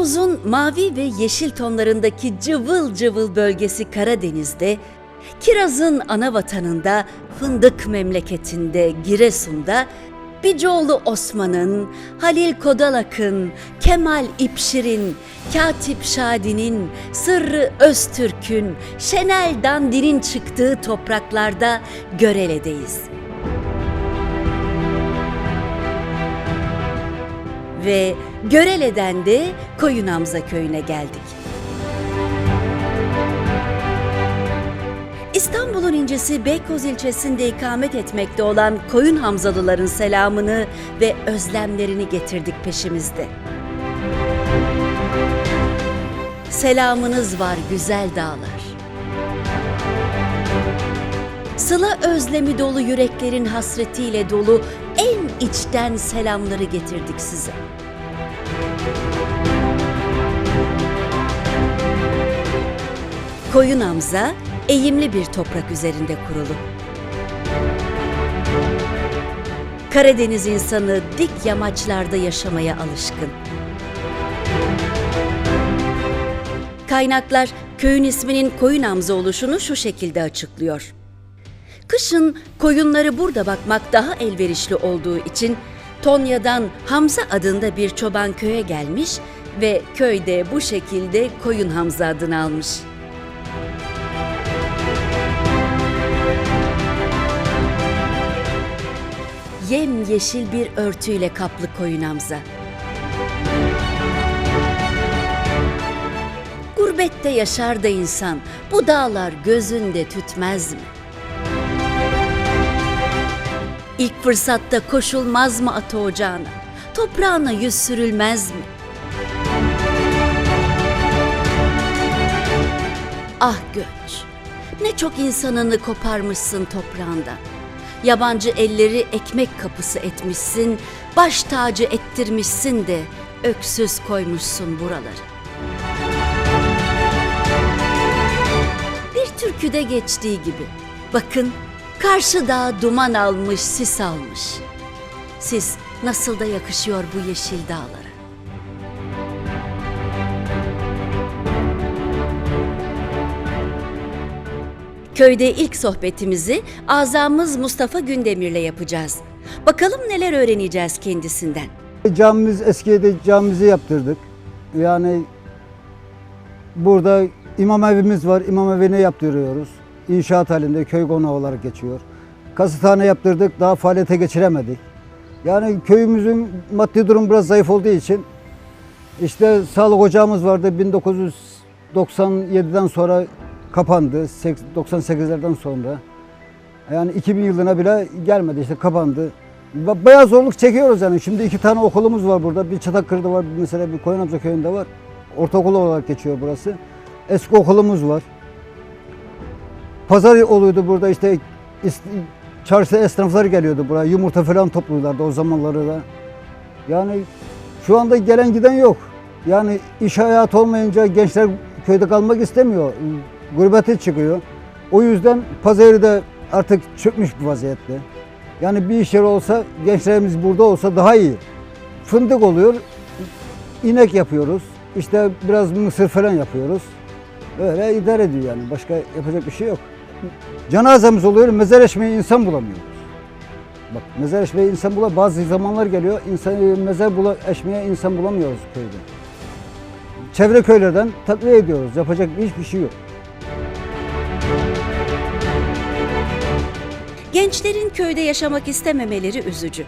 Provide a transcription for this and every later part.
Yurdumuzun mavi ve yeşil tonlarındaki cıvıl cıvıl bölgesi Karadeniz'de, kirazın ana vatanında, fındık memleketinde, Giresun'da, Bicoğlu Osman'ın, Halil Kodalak'ın, Kemal İpşir'in, Katip Şadi'nin, Sırrı Öztürk'ün, Şenel Dandin'in çıktığı topraklarda Görele'deyiz. Ve Görele'den de Koyun Hamza köyüne geldik. İstanbul'un incisi Beykoz ilçesinde ikamet etmekte olan Koyun Hamzalıların selamını ve özlemlerini getirdik peşimizde. Selamınız var güzel dağlar. Sıla özlemi dolu yüreklerin hasretiyle dolu en içten selamları getirdik size. Koyun Hamza eğimli bir toprak üzerinde kurulu. Karadeniz insanı dik yamaçlarda yaşamaya alışkın. Kaynaklar köyün isminin Koyun Hamza oluşunu şu şekilde açıklıyor. Kışın koyunları burada bakmak daha elverişli olduğu için Tonya'dan Hamza adında bir çoban köye gelmiş ve köyde bu şekilde Koyun Hamza adını almış. Yem yeşil bir örtüyle kaplı Koyun Hamza. Gurbette yaşar da insan, bu dağlar gözünde tütmez mi? İlk fırsatta koşulmaz mı atı ocağına? Toprağına yüz sürülmez mi? Ah göç, ne çok insanını koparmışsın toprağından. Yabancı elleri ekmek kapısı etmişsin, baş tacı ettirmişsin de öksüz koymuşsun buraları. Bir türküde geçtiği gibi. Bakın karşı dağ duman almış, sis almış. Sis nasıl da yakışıyor bu yeşil dağlara. Köyde ilk sohbetimizi azamız Mustafa Gündemir'le yapacağız. Bakalım neler öğreneceğiz kendisinden. Camimiz eskiydi, camimizi yaptırdık. Yani burada imam evimiz var, imam evini yaptırıyoruz. İnşaat halinde köy konağı olarak geçiyor. Kasıthane yaptırdık, daha faaliyete geçiremedik. Yani köyümüzün maddi durum biraz zayıf olduğu için işte sağlık ocağımız vardı 1997'den sonra kapandı, 98'lerden sonra. Yani 2000 yılına bile gelmedi işte kapandı. Ba- Bayağı zorluk çekiyoruz yani. Şimdi iki tane okulumuz var burada. Bir Çatakkırı'da var, bir mesela bir Koyunamza köyünde var. Ortaokul olarak geçiyor burası. Eski okulumuz var. Pazar oluyordu burada işte çarşı esnaflar geliyordu buraya. Yumurta falan topluyorlardı o zamanları da. Yani şu anda gelen giden yok. Yani iş hayatı olmayınca gençler köyde kalmak istemiyor. Gurbete çıkıyor. O yüzden pazarı da artık çökmüş bir vaziyette. Yani bir iş yeri olsa, gençlerimiz burada olsa daha iyi. Fındık oluyor, inek yapıyoruz. İşte biraz mısır falan yapıyoruz. Öyle idare ediyor yani. Başka yapacak bir şey yok. Cenazemiz oluyor, mezar eşmeği insan bulamıyoruz. Bak mezar eşmeği insan bula bazı zamanlar geliyor, insan, mezar bula, eşmeğe insan bulamıyoruz köyde. Çevre köylerden takviye ediyoruz. Yapacak hiçbir şey yok. Gençlerin köyde yaşamak istememeleri üzücü.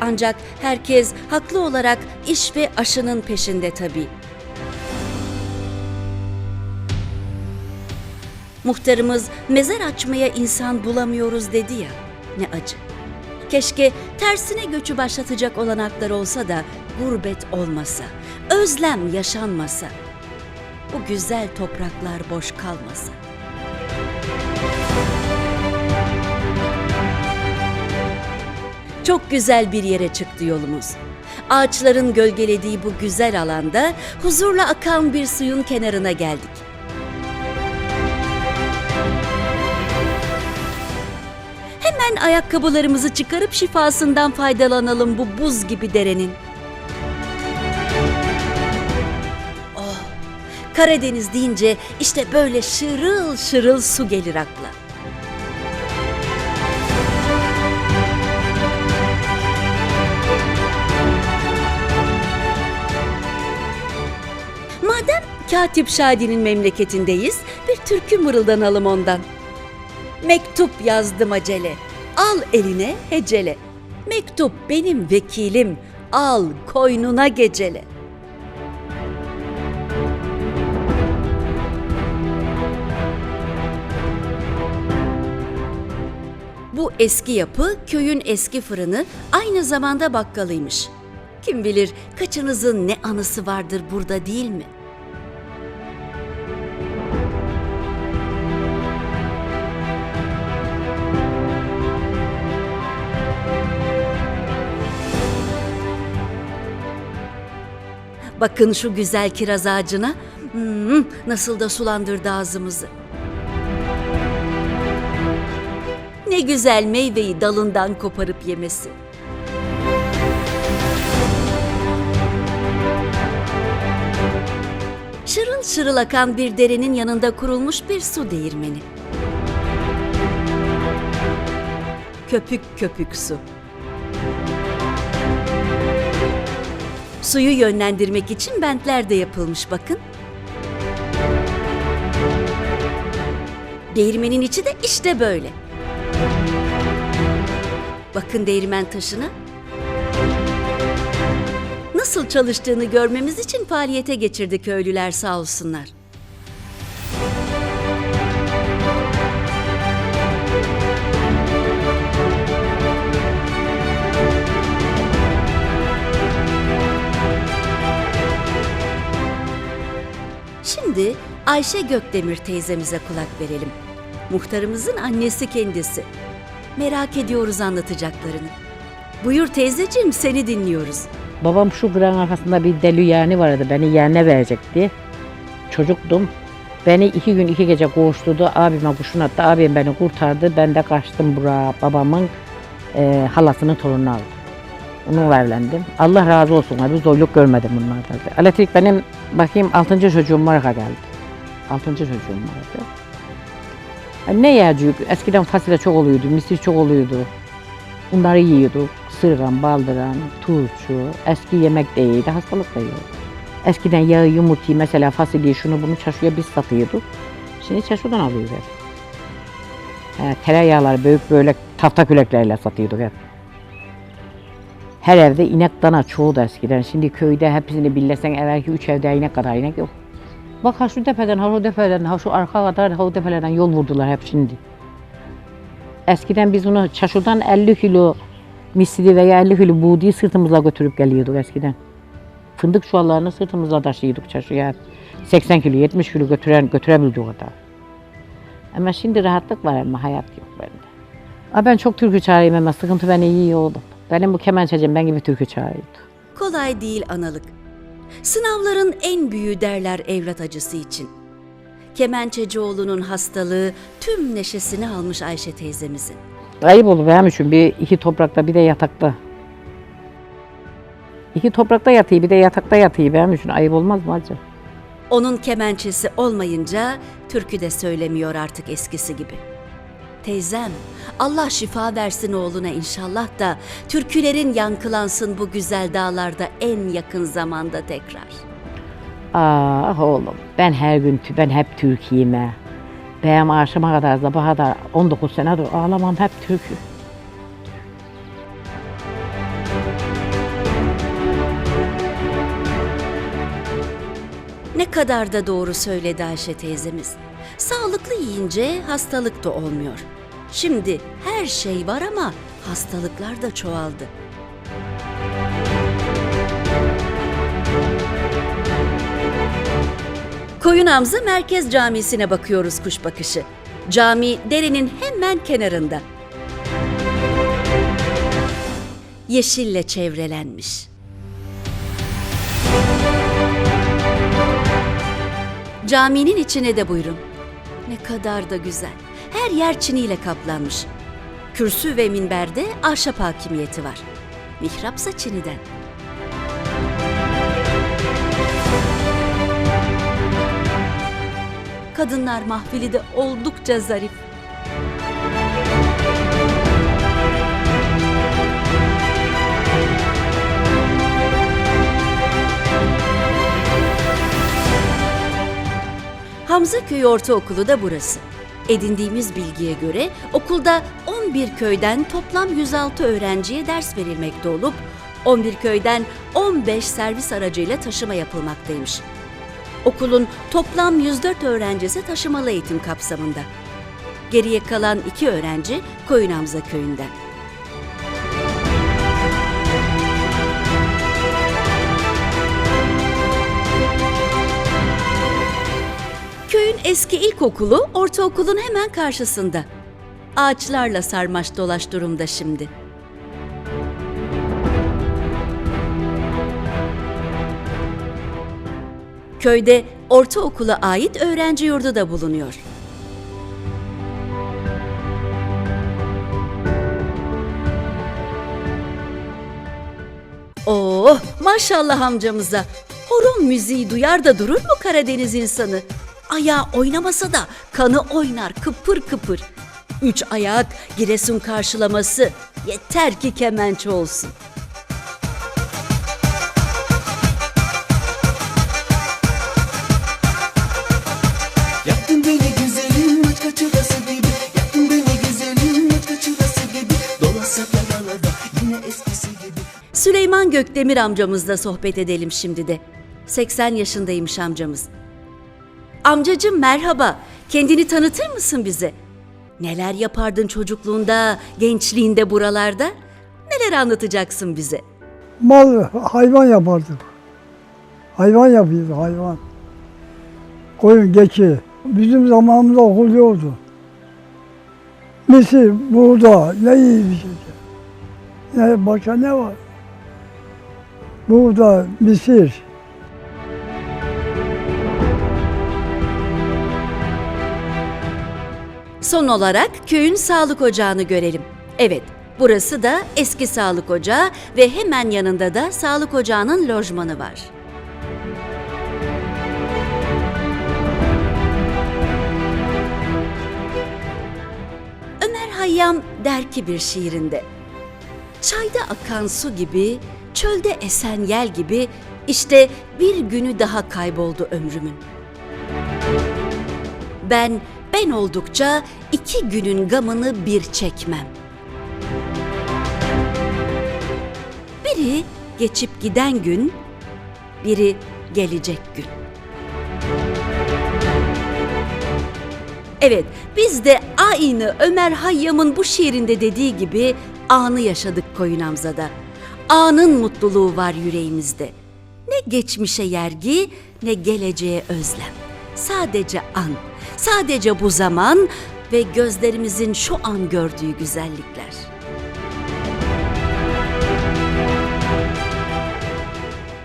Ancak herkes haklı olarak iş ve aşının peşinde tabii. Muhtarımız mezar açmaya insan bulamıyoruz dedi ya. Ne acı. Keşke tersine göçü başlatacak olanaklar olsa da gurbet olmasa, özlem yaşanmasa. Bu güzel topraklar boş kalmasa. Çok güzel bir yere çıktı yolumuz. Ağaçların gölgelediği bu güzel alanda huzurla akan bir suyun kenarına geldik. Ayakkabılarımızı çıkarıp şifasından faydalanalım bu buz gibi derenin. Karadeniz deyince işte böyle şırıl şırıl su gelir akla. Madem Katip Şadi'nin memleketindeyiz, bir türkü mırıldanalım ondan. Mektup yazdım acele, al eline hecele. Mektup benim vekilim, al koynuna gecele. Bu eski yapı köyün eski fırını aynı zamanda bakkalıymış. Kim bilir kaçınızın ne anısı vardır burada değil mi? Bakın şu güzel kiraz ağacına. Hmm, nasıl da sulandırdı ağzımızı. Ne güzel meyveyi dalından koparıp yemesi. Şırıl şırıl akan bir derenin yanında kurulmuş bir su değirmeni. Köpük köpük su. Suyu yönlendirmek için bentler de yapılmış bakın. Değirmenin içi de işte böyle. Bakın değirmen taşına. Nasıl çalıştığını görmemiz için faaliyete geçirdi köylüler sağ olsunlar. Şimdi Ayşe Gökdemir teyzemize kulak verelim. Muhtarımızın annesi kendisi. Merak ediyoruz anlatacaklarını. Buyur teyzeciğim seni dinliyoruz. Babam şu kırağın arkasında bir deli yeğeni vardı. Beni yeğene verecekti. Çocuktum. Beni iki gün iki gece koğuşturdu. Abime kurşun attı. Abim beni kurtardı. Ben de kaçtım buraya. Babamın e, halasının torununu aldım. Onunla evlendim. Allah razı olsun abi. Zorluk görmedim bunlardan. Elektrik benim bakayım altıncı çocuğum var geldi. Altıncı çocuğum vardı. Yani ne yiyecek? Eskiden fasulye çok oluyordu, misir çok oluyordu. Bunları yiyorduk. Sırgan, baldıran, turşu. Eski yemek de hastalık da yoktu. Eskiden yağı, yumurtayı mesela fasulyeyi şunu bunu çarşıya biz satıyorduk. Şimdi çarşıdan alıyoruz hep. He, tereyağları büyük böyle tahta küreklerle satıyorduk hep. Her evde inek dana çoğu da eskiden. Şimdi köyde hepsini billesen evvelki üç evde inek kadar inek yok. Bak ha şu tepeden, ha şu tepeden, ha şu arka kadar, ha o tepelerden yol vurdular hep şimdi. Eskiden biz onu çarşıdan 50 kilo misli veya 50 kilo buğdayı sırtımızla götürüp geliyorduk eskiden. Fındık çuvallarını sırtımızla taşıyorduk çarşıya. 80 kilo, 70 kilo götüren, götürebildik kadar. Ama şimdi rahatlık var ama hayat yok bende. Aa, ben çok türkü çağırayım ama sıkıntı beni iyi oldu. Benim bu kemençecim ben gibi türkü çağırıyordu. Kolay değil analık. Sınavların en büyüğü derler evlat acısı için. Kemençecioğlu'nun hastalığı tüm neşesini almış Ayşe teyzemizin. Ayıp olur benim için bir iki toprakta bir de yatakta. İki toprakta yatıyor bir de yatakta yatıyor benim için ayıp olmaz mı acaba? Onun kemençesi olmayınca türkü de söylemiyor artık eskisi gibi. Teyzem, Allah şifa versin oğluna inşallah da türkülerin yankılansın bu güzel dağlarda en yakın zamanda tekrar. Ah oğlum ben her gün ben hep Türkiye'me. Benim akşama kadar sabaha kadar 19 senedir ağlamam hep türkü. Ne kadar da doğru söyledi Ayşe teyzemiz. Sağlıklı yiyince hastalık da olmuyor. Şimdi her şey var ama hastalıklar da çoğaldı. Koyun Hamza Merkez Camisi'ne bakıyoruz kuş bakışı. Cami derenin hemen kenarında. Yeşille çevrelenmiş. Caminin içine de buyurun. Ne kadar da güzel. Her yer çiniyle kaplanmış. Kürsü ve minberde ahşap hakimiyeti var. Mihrapsa çiniden. Kadınlar mahfili de oldukça zarif. Hamza Köyü Ortaokulu da burası. Edindiğimiz bilgiye göre okulda 11 köyden toplam 106 öğrenciye ders verilmekte olup 11 köyden 15 servis aracıyla taşıma yapılmaktaymış. Okulun toplam 104 öğrencisi taşımalı eğitim kapsamında. Geriye kalan iki öğrenci Koyun Hamza köyünden. Eski ilkokulu ortaokulun hemen karşısında. Ağaçlarla sarmaş dolaş durumda şimdi. Köyde ortaokula ait öğrenci yurdu da bulunuyor. Oh maşallah amcamıza. Horon müziği duyar da durur mu Karadeniz insanı? Ayağı oynamasa da kanı oynar kıpır kıpır. Üç ayak Giresun karşılaması yeter ki kemençe olsun. Yaktın beni güzelim aç kaçırası gibi Yaktın beni güzelim aç kaçırası gibi Dolaşsak yayalarda yine eskisi gibi Süleyman Gökdemir amcamızla sohbet edelim şimdi de. 80 yaşındaymış amcamız. Amcacım merhaba. Kendini tanıtır mısın bize? Neler yapardın çocukluğunda, gençliğinde buralarda? Neler anlatacaksın bize? Mal, hayvan yapardık. Hayvan yapıyorduk, hayvan. Koyun, geçi. Bizim zamanımızda okul yoktu. Mısır, buğda, ne iyi bir şey. Ne, başka ne var? Buğda, mısır. Son olarak köyün sağlık ocağını görelim. Evet, burası da eski sağlık ocağı ve hemen yanında da sağlık ocağının lojmanı var. Ömer Hayyam der ki bir şiirinde, Çayda akan su gibi, çölde esen yel gibi işte bir günü daha kayboldu ömrümün. Ben ben oldukça iki günün gamını bir çekmem. Biri geçip giden gün, biri gelecek gün. Evet, biz de aynı Ömer Hayyam'ın bu şiirinde dediği gibi anı yaşadık Koyun Hamza'da. Anın mutluluğu var yüreğimizde. Ne geçmişe yergi, ne geleceğe özlem. Sadece an, sadece bu zaman ve gözlerimizin şu an gördüğü güzellikler.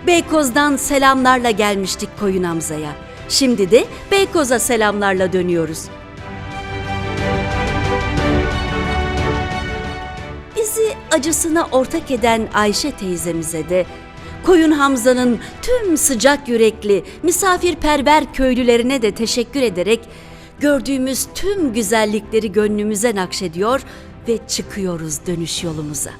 Beykoz'dan selamlarla gelmiştik Koyun Hamza'ya. Şimdi de Beykoz'a selamlarla dönüyoruz. Bizi acısına ortak eden Ayşe teyzemize de Koyun Hamza'nın tüm sıcak yürekli, misafirperver köylülerine de teşekkür ederek gördüğümüz tüm güzellikleri gönlümüze nakşediyor ve çıkıyoruz dönüş yolumuza.